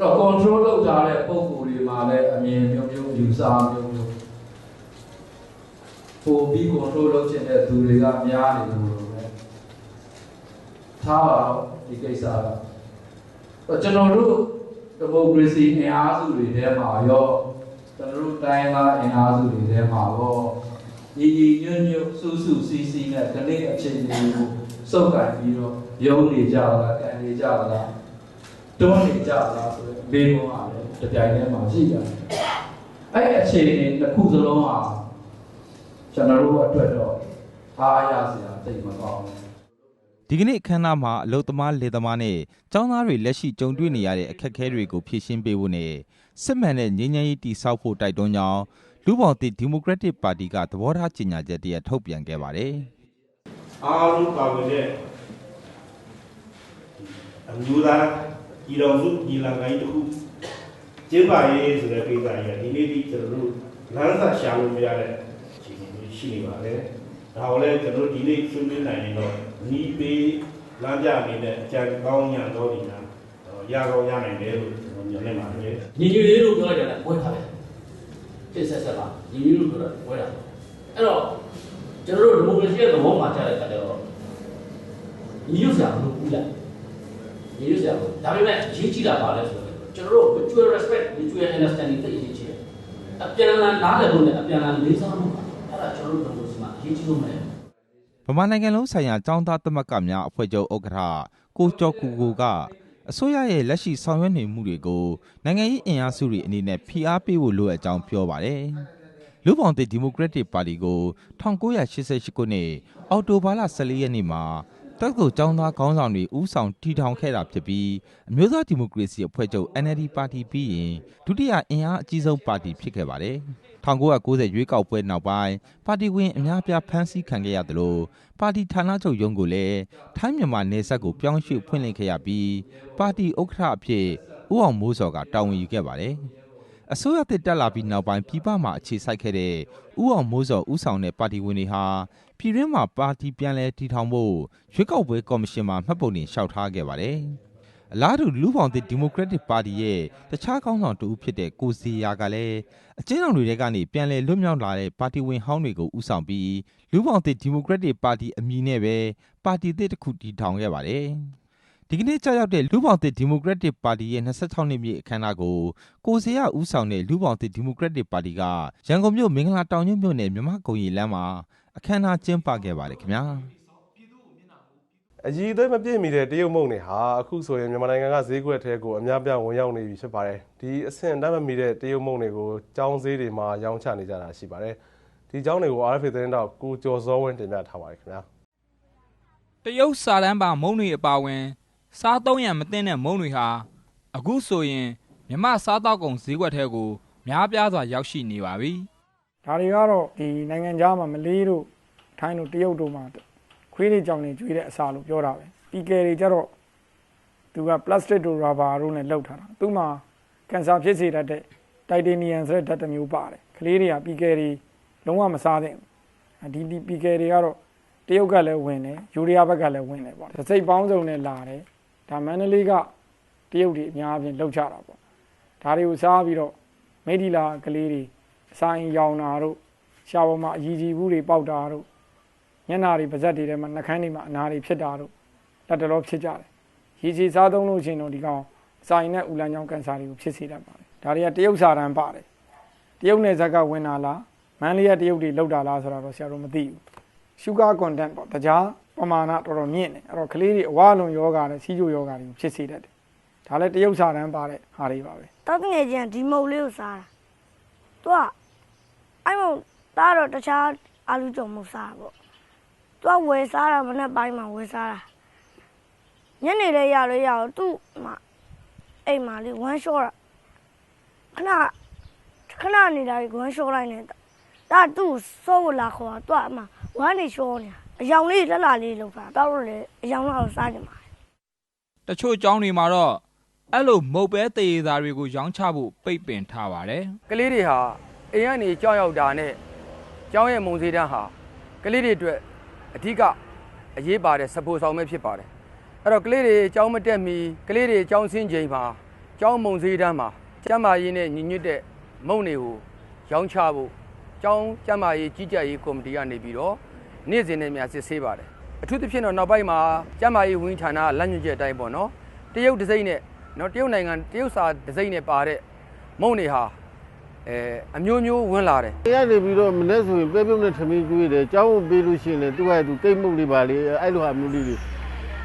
တော့ control လုပ်ထားတဲ့ပုံကိုယ်တွေမှာလည်းအမြင်မျိုးမျိုးယူဆမျိုးမျိုးပိုပြီး control လုပ်ချင်တဲ့သူတွေကများနေလို့လို့ပဲ ထားပါတော့ဒီကိစ္စကကျွန်တော်တို့ဒီမိုကရေစီအင်အားစုတွေထဲမှာရောကျွန်တော်တို့တိုင်းသားအင်အားစုတွေထဲမှာရောညီညီညွတ်ညွတ်စူးစူးစီးစီးနဲ့ဒီနေ့အချိန်တွေကိုစုပ်ကင်ပြီးတော့ယုံနေကြလားကန်နေကြလားတွန်းနေကြလားဆိုတဲ့ဘေးကုန်းအားလည်းတစ်ပြိုင်တည်းမှာရှိကြတယ်အဲ့အခြေအနေတစ်ခုစလုံးဟာကျွန်တော်တို့အတွက်တော့အားရစရာသိမကောင်းဘူး ဒီကနေ့အခမ်းအနားမှာ အလုသမားလေသမားနဲ့ ကျောင်းသားတွေ လက်ရှိကြုံတွေ့နေရတဲ့ အခက်အခဲတွေကို ဖြေရှင်းပေးဖို့နဲ့ စစ်မှန်တဲ့ ငြိမ်းချမ်းရေး တည်ဆောက်ဖို့ တိုက်တွန်းကြောင်း လူ့ဘောင်သစ် ဒီမိုကရက်တစ်ပါတီက သဘောထားကြေညာချက်တရက်ထုတ်ပြန်ခဲ့ပါတယ် အားလုံးပါဝင်တဲ့ အမျိုးသားဤတော်စုညီလာခံတစ်ခု ကျင်းပရေးဆိုတဲ့ ကိစ္စကြီးက ဒီနေ့ဒီကျွန်တော်တို့ လမ်းစာရှာလို့မရတဲ့ အခြေအနေမျိုး ရှိနေပါတယ်။ဒါကိုလည်း ကျွန်တော်တို့ ဒီနေ့ဆွေးနွေးနိုင်ရင်တော့ နီးပေးလမ်းပြအနေနဲ့အကြံကောင်းညံတော်ဒီနာရကောင်းရနိုင်တယ်လို့ကျွန်တော်ညွှန်နေပါတယ်။ညီညွတ်ရေးလို့ပြောလိုက်တယ်ဝဲထားတယ်ဖြစ်ဆက်ဆက်ပါညီညွတ်လို့ပြောတာဝဲတာအဲ့တော့ကျွန်တော်တို့ဒီမိုကရေစီရဲ့သဘောမှာကြားတဲ့အခါကျတော့ညီညွတ်စရာမလိုဘူးလားညီညွတ်စရာမလိုဒါပေမဲ့အရေးကြီးတာပါလဲဆိုတော့ကျွန်တော်တို့ mutual respect mutual understanding တိတ်အရေးကြီးတယ်အပြန်အလှန်နားလည်ဖို့နဲ့အပြန်အလှန်လေးစားဖို့အဲ့ဒါကျွန်တော်တို့ဒီမိုကရေစီမှာအရေးကြီးဆုံးပဲ ဗမာနိုင်ငံလုံးဆိုင်ရာចောင်းသားသမဂ္ဂများအဖွဲ့ချုပ်ဥက္ကဋ္ဌကိုကျော်ကူကိုကအစိုးရရဲ့လက်ရှိဆောင်ရွက်နေမှုတွေကိုနိုင်ငံရေးအင်အားစုတွေအနေနဲ့ဖိအားပေးဖို့လိုအပ်ကြောင်းပြောပါတယ်။လူ့ဘောင်သစ်ဒီမိုကရက်တစ်ပါတီကို1988ခုနှစ်အောက်တိုဘာလ14ရက်နေ့မှာ တက္ကသိုလ်ကျောင်းသားခေါင်းဆောင်တွေဦးဆောင်ထီထောင်ခဲ့တာဖြစ်ပြီးအမျိုးသားဒီမိုကရေစီအဖွဲ့ချုပ် NLD ပါတီပြီးရင်ဒုတိယအင်အားအကြီးဆုံးပါတီဖြစ်ခဲ့ပါတယ်။1990ရွေးကောက်ပွဲနောက်ပိုင်းပါတီဝင်အများပြားဖမ်းဆီးခံခဲ့ရသလိုပါတီဌာနချုပ်ရုံးကိုလည်းထိုင်းမြန်မာနယ်စပ်ကိုပြောင်းရွှေ့ဖွင့်လှစ်ခဲ့ရပြီးပါတီဥက္ကဋ္ဌအဖြစ်ဦးအောင်မိုးစောကတာဝန်ယူခဲ့ပါတယ်။အစိုးရတစ်တက်လာပြီးနောက်ပိုင်းပြည်ပမှာအခြေစိုက်ခဲ့တဲ့ဦးအောင်မိုးစောဦးဆောင်တဲ့ပါတီဝင်တွေဟာ ပြည်တွင်းမှာပါတီပြန်လည်တည်ထောင်ဖို့ရွေးကောက်ပွဲကော်မရှင်မှာမှတ်ပုံတင်လျှောက်ထားခဲ့ပါတယ်။အလားတူလူ့ဘောင်သစ်ဒီမိုကရက်တစ်ပါတီရဲ့တခြားခေါင်းဆောင်တူဖြစ်တဲ့ကိုစီယာကလည်းအကျဉ်းထောင်တွေကနေပြန်လည်လွတ်မြောက်လာတဲ့ပါတီဝင်ဟောင်းတွေကိုဦးဆောင်ပြီးလူ့ဘောင်သစ်ဒီမိုကရက်တစ်ပါတီအမည်နဲ့ပဲပါတီသစ်တစ်ခုတည်ထောင်ခဲ့ပါတယ်။ဒီကနေ့ကြာရောက်တဲ့လူ့ဘောင်သစ်ဒီမိုကရက်တစ်ပါတီရဲ့26နှစ်ပြည့်အခမ်းအနားကိုကိုစီယာဦးဆောင်တဲ့လူ့ဘောင်သစ်ဒီမိုကရက်တစ်ပါတီကရန်ကုန်မြို့မင်္ဂလာတောင်ညွန့်မြို့နယ်မြမကုံရီလမ်းမှာ အခမ်းအနားကျင်းပခဲ့ပါတယ်ခင်ဗျာ။အကြီးအသေးမပြည့်မီတဲ့တရုတ်မုံတွေဟာအခုဆိုရင်မြန်မာနိုင်ငံကဈေးကွက်ထဲကိုအများပြားဝင်ရောက်နေပြီဖြစ်ပါတယ်ဒီအဆင့်တမ်းမမီတဲ့တရုတ်မုံတွေကိုចောင်းဈေးတွေမှာရောင်းချနေကြတာရှိပါတယ်ဒီចောင်းတွေကို RFA သတင်းတောက်ကိုကျော်စောဝင်းတင်ပြထားပါတယ်ခင်ဗျာတရုတ်စာတန်းပါမုံတွေအပါဝင် စားသုံးရန်မသင့်တဲ့မုံတွေဟာအခုဆိုရင်မြမစားတောက်ကုန်ဈေးကွက်ထဲကိုများပြားစွာရောက်ရှိနေပါပြီ ဒါတွေကတော့ဒီနိုင်ငံခြားမှာမလေးတို့ထိုင်းတို့တရုတ်တို့မှာခွေးတွေကြောင်နေကျွေးတဲ့အစာလို့ပြောတာပဲပီကယ်တွေကြတော့သူကပလတ်စတစ်တို့ရာဘာတို့နဲ့လှုပ်ထားတာသူ့မှာကင်ဆာဖြစ်စေတတ်တဲ့တိုက်တေနီယမ်ဆိုတဲ့ဓာတ်တစ်မျိုးပါတယ်ကလေးတွေကပီကယ်တွေလုံးဝမစားသင့်ဘူးဒီဒီပီကယ်တွေကတော့တရုတ်ကလည်းဝင်တယ်ယူရီးယားဘက်ကလည်းဝင်တယ်ပေါ့စိတ်ပေါင်းစုံနဲ့လာတယ်ဒါမန္တလေးကတရုတ်တွေအများအပြားလှုပ်ချတာပေါ့ဒါတွေကိုစားပြီးတော့မိဒီလာကလေးတွေ အစာရင်ရောင်တာတို့ရှားပေါ်မှာအကြီးကြီးဘူးတွေပေါက်တာတို့ညနာတွေပါဇက်တွေထဲမှာနှကန်းတွေမှာအနာတွေဖြစ်တာတို့လက်တလောဖြစ်ကြတယ်ရေချီစားသုံးလို့ရှိရင်တော့ဒီကောင်အစာရင်နဲ့ဥလန်ကြောင့်ကန်ဆာတွေကိုဖြစ်စေတတ်ပါတယ်ဒါတွေကတရုတ်စာတန်းပါတယ်တရုတ်နယ်ဇက်ကဝင်လာလားမန်လေးကတရုတ်တွေလောက်တာလားဆိုတာတော့ဆရာတို့မသိဘူး sugar content ပေါ့တကြားပမာဏတော်တော်မြင့်တယ်အဲ့တော့ကလေးတွေအဝလွန်ယောဂါနဲ့စီးကျိုယောဂါတွေဖြစ်စေတတ်တယ်ဒါလည်းတရုတ်စာတန်းပါတဲ့ဟာတွေပါပဲတောက်ငယ်ချင်းဒီမုတ်လေးကိုစားတာသူက အဲ့မုတ်သားတော့တခြားအာလူကြုံမုတ်စားပေါ့သူကဝယ်စားတာမနဲ့ပိုင်းမှာဝယ်စားတာညနေလေးရလို့ရအောင်သူ့မှာအိမ်မှာလေးဝမ်းလျှောတာခဏခဏနေတာကြီးဝမ်းလျှောလိုက်နေတာဒါသူ့စောလာခေါ်တာသူကအမှဝမ်းနေလျှောနေတာအယောင်လေးလက်လာလေးလောက်တာတော့လေအယောင်လောက်စားကြမှာတချို့ကျောင်းတွေမှာတော့အဲ့လိုမုတ်ပဲတရေစာတွေကိုရောင်းချဖို့ပိတ်ပင်ထားပါတယ်ကလေးတွေဟာ အိမ်ကနေကြောက်ရောက်တာနဲ့ကျောင်းရဲ့မုံစေးတန်းဟာကလေးတွေအတွက်အဓိကအရေးပါတဲ့စပိုဆောင်ပဲဖြစ်ပါတယ်အဲ့တော့ကလေးတွေကျောင်းမတက်မီကလေးတွေကျောင်းဆင်းချိန်မှာကျောင်းမုံစေးတန်းမှာကျမ်းမာရေးနဲ့ညီညွတ်တဲ့မုံတွေကိုရောင်းချဖို့ကျောင်းကျမ်းမာရေးကြီးကြပ်ရေးကော်မတီကနေပြီးတော့နေ့စဉ်နဲ့များစစ်ဆေးပါတယ်အထူးသဖြင့်တော့နောက်ပိုင်းမှာကျမ်းမာရေးဝန်ကြီးဌာနလက်ညွှန်ချက်အတိုင်းပေါ့နော်တရုတ်ဒစိမ့်နဲ့နော်တရုတ်နိုင်ငံတရုတ်စာဒစိမ့်နဲ့ပါတဲ့မုံတွေဟာ အဲအမျိုးမျိုးဝင်လာတယ်ရနေပြီးတော့မနေ့ဆိုရင်ပဲပြုံးနဲ့ထမင်းကျွေးတယ်ကြောင်းပေးလို့ရှိရင်လည်းသူကသူကိတ်မှုတ်လေးပါလေအဲ့လိုဟာမျိုးလေးတွေ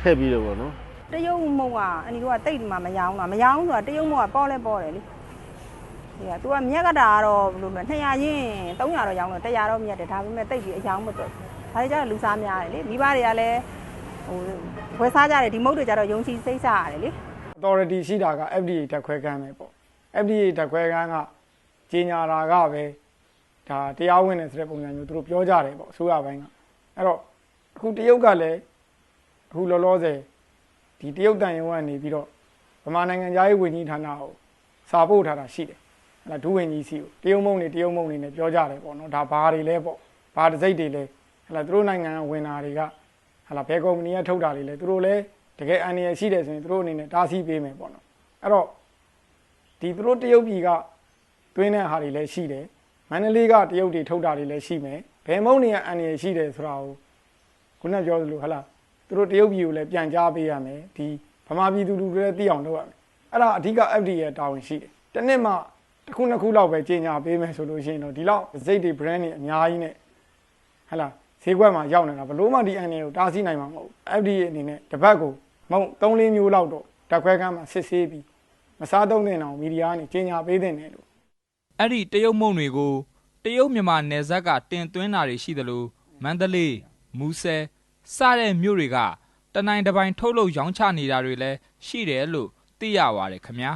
ထည့်ပြီးတော့ဗောနော်တရုတ်မုံကအန်ဒီတို့ကတိတ်မှမရောင်းတာမရောင်းဆိုတာတရုတ်မုံကပေါ်လဲပေါ်တယ်လေဒီက तू ကမြက်ကတာကတော့ဘယ်လိုလဲ200ရင်း300တော့ရောင်းတော့100တော့မြက်တယ်ဒါပေမဲ့တိတ်ပြီးအယောင်းမတွက်ဒါတွေကြတော့လူစားများတယ်လေမိဘတွေကလည်းဟိုဝယ်စားကြတယ်ဒီမုတ်တွေကြတော့ယုံကြည်စိတ်စားရတယ်လေ authority ရှိတာက FDA တက်ခွဲကမ်းပဲပေါ့ FDA တက်ခွဲကမ်းက ကြီးညာတာကပဲဒါတရားဝင်တယ်ဆိုတဲ့ပုံစံမျိုးသူတို့ပြောကြတယ်ပေါ့အစိုးရဘိုင်းကအဲ့တော့အခုတရုတ်ကလည်းအခုလောလောဆယ်ဒီတရုတ်တန်ရုံကနေပြီးတော့ဗမာနိုင်ငံသားရေးဝန်ကြီးဌာနကိုစာပို့ထားတာရှိတယ်အဲ့ဒါဒုဝန်ကြီးစီကိုတရုတ်မုံနေတရုတ်မုံနေနဲ့ပြောကြတယ်ပေါ့နော်ဒါဘာတွေလဲပေါ့ဘာတစ်စိတ်တွေလဲဟလာသူတို့နိုင်ငံကဝင်တာတွေကဟလာဘယ်ကုမ္ပဏီကထုတ်တာတွေလဲသူတို့လည်းတကယ်အန္တရာယ်ရှိတယ်ဆိုရင်သူတို့အနေနဲ့တားဆီးပေးမယ်ပေါ့နော်အဲ့တော့ဒီသူတို့တရုတ်ပြည်က တွင်းတဲ့ဟာတွေလည်းရှိတယ်မန္တလေးကတရုတ်တွေထုတ်တာတွေလည်းရှိမယ်ဘယ်မုံနေကအန္တရာယ်ရှိတယ်ဆိုတာကိုခုနပြောသလိုဟလာသူတို့တရုတ်ပြည်ကိုလည်းပြန်ကြားပေးရမယ်ဒီဗမာပြည်သူလူတွေလည်းသိအောင်လုပ်ရမယ်အဲ့ဒါအဓိက FDA ရဲ့တာဝန်ရှိတယ်တနစ်မှတစ်ခုနှစ်ခုလောက်ပဲကြီးညာပေးမယ်ဆိုလို့ရှိရင်တော့ဒီလောက်စိတ်တွေ brand တွေအများကြီးနဲ့ဟလာဈေးကွက်မှာရောက်နေတာဘလို့မှဒီအန်နေကိုတားဆီးနိုင်မှာမဟုတ်ဘူး FDA အနေနဲ့တစ်ပတ်ကိုမဟုတ်3လေးမျိုးလောက်တော့တက်ခွဲကမ်းမှာစစ်ဆေးပြီးမစားသုံးတဲ့အောင်မီဒီယာကနေကြီးညာပေးတဲ့တယ်လို့ အဲ့ဒီတရုတ်မုံတွေကိုတရုတ်မြန်မာနယ်စပ်ကတင်သွင်းတာတွေရှိသလိုမန္တလေးမူဆယ်စတဲ့မြို့တွေကတနိုင်တစ်ပိုင်ထုတ်လုပ်ရောင်းချနေတာတွေလည်းရှိတယ်လို့သိရပါတယ်ခင်ဗျာ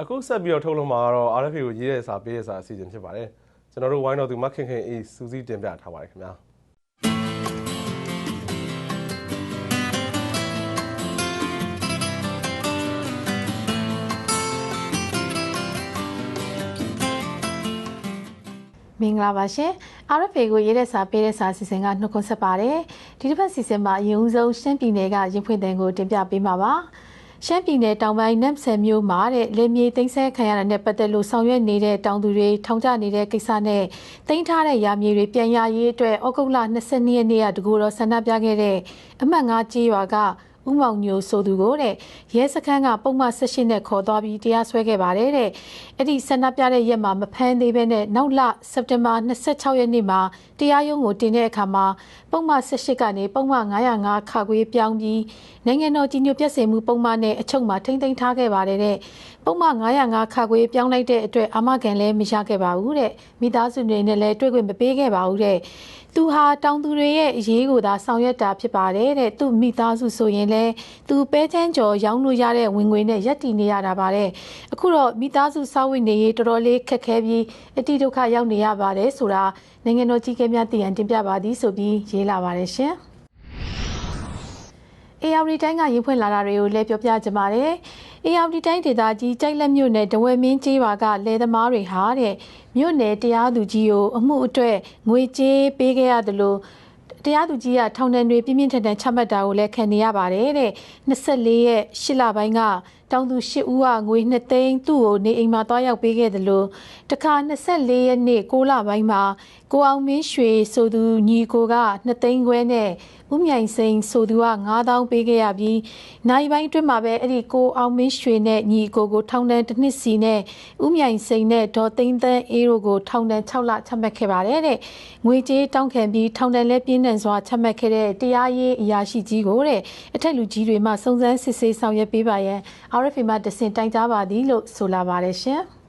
အခုဆက်ပြီးတော့ထုတ်လို့မှာတော့ RFA ကိုရေးတဲ့စာပေးတဲ့စာအစီအစဉ်ဖြစ်ပါတယ်ကျွန်တော်တို့ဝိုင်းတော်သူမခင်ခင်အေးစူးစီးတင်ပြထားပါတယ်ခင်ဗျာ မင်္ဂလာပါရှင် RFA ကိုရေးတဲ့စာပေးတဲ့စာအစီအစဉ်ကနှုတ်ခွန်းဆက်ပါတယ်ဒီတစ်ပတ်စီစဉ်မှာအရင်ဦးဆုံးရှမ်းပြည်နယ်ကရင်ဖွင့်တဲ့ကိုတင်ပြပေးမှာပါရှမ်းပြည်နယ်တောင်ပိုင်းနမ်ဆယ်မြို့မှာတဲ့လေမြေသိမ်းဆဲခံရတာနဲ့ပတ်သက်လို့ဆောင်ရွက်နေတဲ့တောင်သူတွေထောင်ကျနေတဲ့ကိစ္စနဲ့သိမ်းထားတဲ့ရာမြေတွေပြန်ရရေးအတွက်ဩဂုတ်လ22ရက်နေ့ကတကူတော့ဆန္ဒပြခဲ့တဲ့အမှတ်5ကြေးရွာက ဥမောင်ညိုဆိုသူကိုတဲ့ရဲစခန်းကပုံမှန်16နဲ့ခေါ်သွားပြီးတရားစွဲခဲ့ပါတယ်တဲ့အဲ့ဒီဆန္ဒပြတဲ့ရက်မှာမဖမ်းသေးဘဲနဲ့နောက်လစက်တင်ဘာ26ရက်နေ့မှာတရားရုံးကိုတင်တဲ့အခါမှာပုံမှန်18ကနေပုံမှန်905ခါခွေးပြောင်းပြီးနိုင်ငံတော်ကြီးညိုပြည့်စင်မှုပုံမှန်နဲ့အချုပ်မှာထိမ့်သိမ်းထားခဲ့ပါတယ်တဲ့ပုံမှန်905ခါခွေပြောင်းလိုက်တဲ့အတွက်အာမခံလည်းမရခဲ့ပါဘူးတဲ့မိသားစုတွေနဲ့လည်းတွေ့ခွင့်မပေးခဲ့ပါဘူးတဲ့ သူဟာတောင်သူတွေရဲ့အရေးကိုသာဆောင်ရွက်တာဖြစ်ပါတယ်တဲ့သူမိသားစုဆိုရင်လည်းသူပဲချမ်းကျော်ရောင်းလို့ရတဲ့ဝင်ငွေနဲ့ရက်တည်နေရတာပါတဲ့အခုတော့မိသားစုစောင့်ဝင်နေရေးတော်တော်လေးခက်ခဲပြီးအတိဒုက္ခရောက်နေရပါတယ်ဆိုတာနိုင်ငံတော်ကြီးကဲများတည်ရန်တင်ပြပါသည်ဆိုပြီးရေးလာပါတယ်ရှင် AR တိုင်းကရင်ဖွင့်လာတာတွေကိုလည်းပြောပြကြပါမယ်။ AR တိုင်းဒေသကြီးကြိုက်လက်မြို့နယ်ဒဝဲမင်းကျေးရွာကလယ်သမားတွေဟာတဲ့မြို့နယ်တရားသူကြီးကိုအမှုအတွက်ငွေကြေးပေးခဲ့ရတယ်လို့တရားသူကြီးကထောင်ဒဏ်တွေပြင်းပြင်းထန်ထန်ချမှတ်တာကိုလည်းခံနေရပါတယ်တဲ့24ရက်8လပိုင်းကတောင်သူ8ဦးကငွေ2သိန်းသူ့ကိုနေအိမ်မှာတွားရောက်ပေးခဲ့တယ်လို့တခါ24ရက်နေ့6လပိုင်းမှာကိုအောင်မင်းရွှေဆိုသူညီကိုက2သိန်းခွဲနဲ့ ဦးမြိုင်စိန်ဆိုသူက9000ပေးခဲ့ရပြီးနိုင်ပိုင်းအတွင်းမှာပဲအဲ့ဒီကိုအောင်မင်းရွှေနဲ့ညီကိုကိုထောင်ဒဏ်တစ်နှစ်စီနဲ့ဦးမြိုင်စိန်နဲ့ဒေါ်သိန်းသန်းအေးတို့ကိုထောင်ဒဏ်6လချမှတ်ခဲ့ပါတယ်တဲ့ငွေကြေးတောင်းခံပြီးထောင်ဒဏ်လဲပြင်းထန်စွာချမှတ်ခဲ့တဲ့တရားရေးအရာရှိကြီးကိုတဲ့အထက်လူကြီးတွေမှစုံစမ်းစစ်ဆေးဆောင်ရွက်ပေးပါရန် RFA မှတဆင့်တိုင်ကြားပါသည်လို့ဆိုလာပါတယ်ရှင်။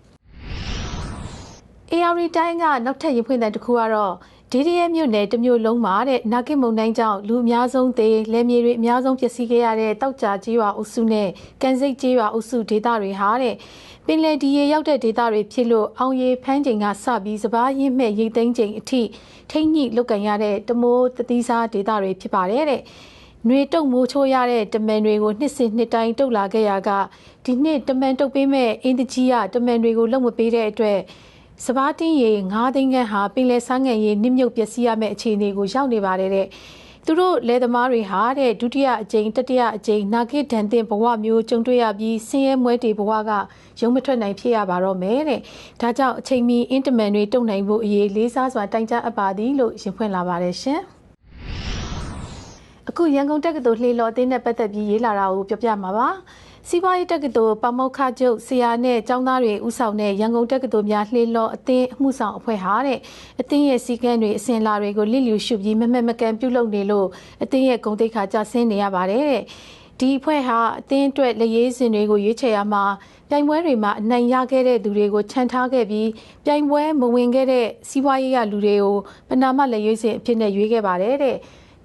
AR တိုင်းကနောက်ထပ်ရင်ဖွင့်တဲ့တစ်ခုကတော့ ဒီဒီရဲ့မြို့နယ်တစ်မြို့လုံးမှာတဲ့နာဂစ်မုန်တိုင်းကြောင့်လူအများဆုံးသေလယ်မြေတွေအများဆုံးပျက်စီးခဲ့ရတဲ့တောက်ကြကြီးရွာအုပ်စုနဲ့ကန်စိတ်ကြီးရွာအုပ်စုဒေသတွေဟာတဲ့ပင်လယ်ဒီရေရောက်တဲ့ဒေသတွေဖြစ်လို့အောင်ရီဖမ်းချိန်ကစပြီးစပားရင်းမဲ့ရိတ်သိမ်းချိန်အထိထိမ့်ညိလုတ်ကန်ရတဲ့တမိုးတတိစားဒေသတွေဖြစ်ပါတယ်တဲ့။နှွေတုံမိုးချိုးရတဲ့တမန်တွေကိုနှစ်စဉ်နှစ်တိုင်းတုတ်လာခဲ့ရကဒီနှစ်တမန်တုတ်ပေးမဲ့အင်းတကြီးကတမန်တွေကိုလုံမပေးတဲ့အတွက် စပားတင်းရေ9သိန်းခန့်ဟာပင်လယ်ဆန်းငံရေနစ်မြုပ်ပျက်စီးရမယ့်အခြေအနေကိုရောက်နေပါတယ်တဲ့သူတို့လယ်သမားတွေဟာတဲ့ဒုတိယအကြိမ်တတိယအကြိမ်နာဂစ်ဒန်တင်ဘဝမျိုးကြုံတွေ့ရပြီးဆင်းရဲမွဲတေဘဝကရုံမထွက်နိုင်ဖြစ်ရပါတော့မယ်တဲ့ဒါကြောင့်အချိန်မီအင်တမန်တွေတုံနိုင်ဖို့အရေးလေးစားစွာတိုင်ကြားအပ်ပါသည်လို့ရင်ဖွင့်လာပါတယ်ရှင်အခုရန်ကုန်တက္ကသိုလ်လှေလော်အသင်းနဲ့ပတ်သက်ပြီးရေးလာတာကိုပြောပြမှာပါ စီးပွားရေးတက္ကသိုလ်ပမောက္ခချုပ်ဆရာနဲ့ကျောင်းသားတွေဦးဆောင်တဲ့ရန်ကုန်တက္ကသိုလ်များလှေလော်အသင်းအမှုဆောင်အဖွဲ့ဟာတဲ့အသင်းရဲ့စီကံတွေအစဉ်လာတွေကိုလစ်လျူရှုပြီးမမက်မကန်ပြုလုပ်နေလို့အသင်းရဲ့ဂုဏ်သိက္ခာကျဆင်းနေရပါတယ်တဲ့ဒီအဖွဲ့ဟာအသင်းအတွက်လက်ရေးစင်တွေကိုရွေးချယ်ရမှာပြိုင်ပွဲတွေမှာအနိုင်ရခဲ့တဲ့သူတွေကိုခြံထားခဲ့ပြီးပြိုင်ပွဲမဝင်ခဲ့တဲ့စီးပွားရေးကလူတွေကိုပနာမလက်ရွေးစင်အဖြစ်နဲ့ရွေးခဲ့ပါတယ်တဲ့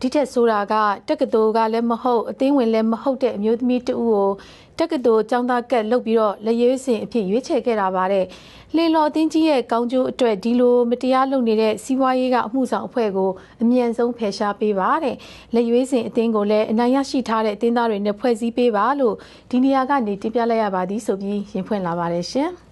ဒီထက်ဆိုတာကတက္ကသိုလ်ကလည်းမဟုတ်အသင်းဝင်လည်းမဟုတ်တဲ့အမျိုးသမီးတဦးကိုတက္ကသိုလ်ကျောင်းသားကတ်လုပ်ပြီးတော့လက်ရွေးစင်အဖြစ်ရွေးချယ်ခဲ့တာပါတဲ့လှေလော်အသင်းကြီးရဲ့ကောင်းကျိုးအတွက်ဒီလိုမတရားလုပ်နေတဲ့စီးပွားရေးကအမှုဆောင်အဖွဲ့ကိုအမြန်ဆုံးဖယ်ရှားပေးပါတဲ့လက်ရွေးစင်အသင်းကိုလည်းအနိုင်ရရှိထားတဲ့အသင်းသားတွေနဲ့ဖွဲ့စည်းပေးပါလို့ဒီနေရာကနေတင်ပြလိုက်ရပါသည်ဆိုပြီးရင်ဖွင့်လာပါတယ်ရှင်။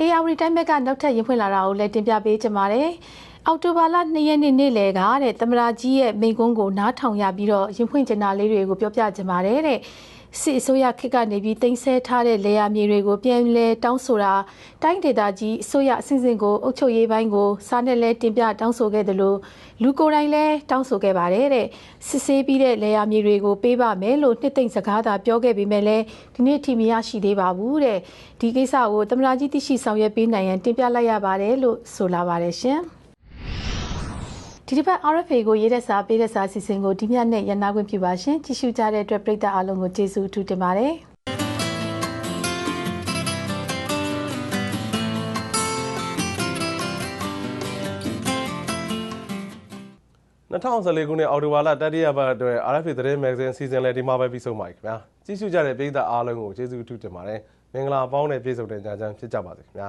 AR တိုင်းဘက်ကနောက်ထပ်ရင်ဖွင့်လာတာကိုလည်းတင်ပြပေးကြပါမယ်။ အောက်တိုဘာလ2ရက်နေ့နေ့လယ်ကတဲ့သမရာကြီးရဲ့မိန့်ခွန်းကိုနားထောင်ရပြီးတော့ရင်ဖွင့်ကျင်တာလေးတွေကိုပြောပြကြပါမယ်တဲ့စစ်အစိုးရခေတ်ကနေပြီးတင်ဆက်ထားတဲ့လေယာမြေတွေကိုပြန်လဲတောင်းဆိုတာတိုင်းဒေသကြီးအစိုးရအစဉ်စဉ်ကိုအုပ်ချုပ်ရေးပိုင်းကိုစားနဲ့လဲတင်ပြတောင်းဆိုခဲ့တယ်လို့လူကိုယ်တိုင်လဲတောင်းဆိုခဲ့ပါတယ်တဲ့စစ်ဆေးပြီးတဲ့လေယာမြေတွေကိုပေးပါမယ်လို့နှစ်သိမ့်စကားသာပြောခဲ့ပေမဲ့လည်းဒီနေ့ထိမရရှိသေးပါဘူးတဲ့ဒီကိစ္စကိုသမရာကြီးသိရှိဆောင်ရွက်ပေးနိုင်ရန်တင်ပြလိုက်ရပါတယ်လို့ဆိုလာပါတယ်ရှင် ဒီတစ်ပတ် RFA ကိုရေးတဲ့စာပေးတဲ့စာအစီအစဉ်ကိုဒီမြတ်နဲ့ရန်နာခွင့်ပြုပါရှင်ကြည့်ရှုကြတဲ့အတွက်ပရိသတ်အားလုံးကိုကျေးဇူးအထူးတင်ပါတယ်2014ခုနှစ်အောက်တိုဘာလတတိယပတ်အတွက် RFA သတင်းမဂ္ဂဇင်းစီစဉ်လေးဒီမှာပဲပြီးဆုံးပါပြီခင်ဗျာကြည့်ရှုကြတဲ့ပရိသတ်အားလုံးကိုကျေးဇူးအထူးတင်ပါတယ်မင်္ဂလာပေါင်းနဲ့ပြည့်စုံတဲ့ညချမ်းဖြစ်ကြပါစေခင်ဗျာ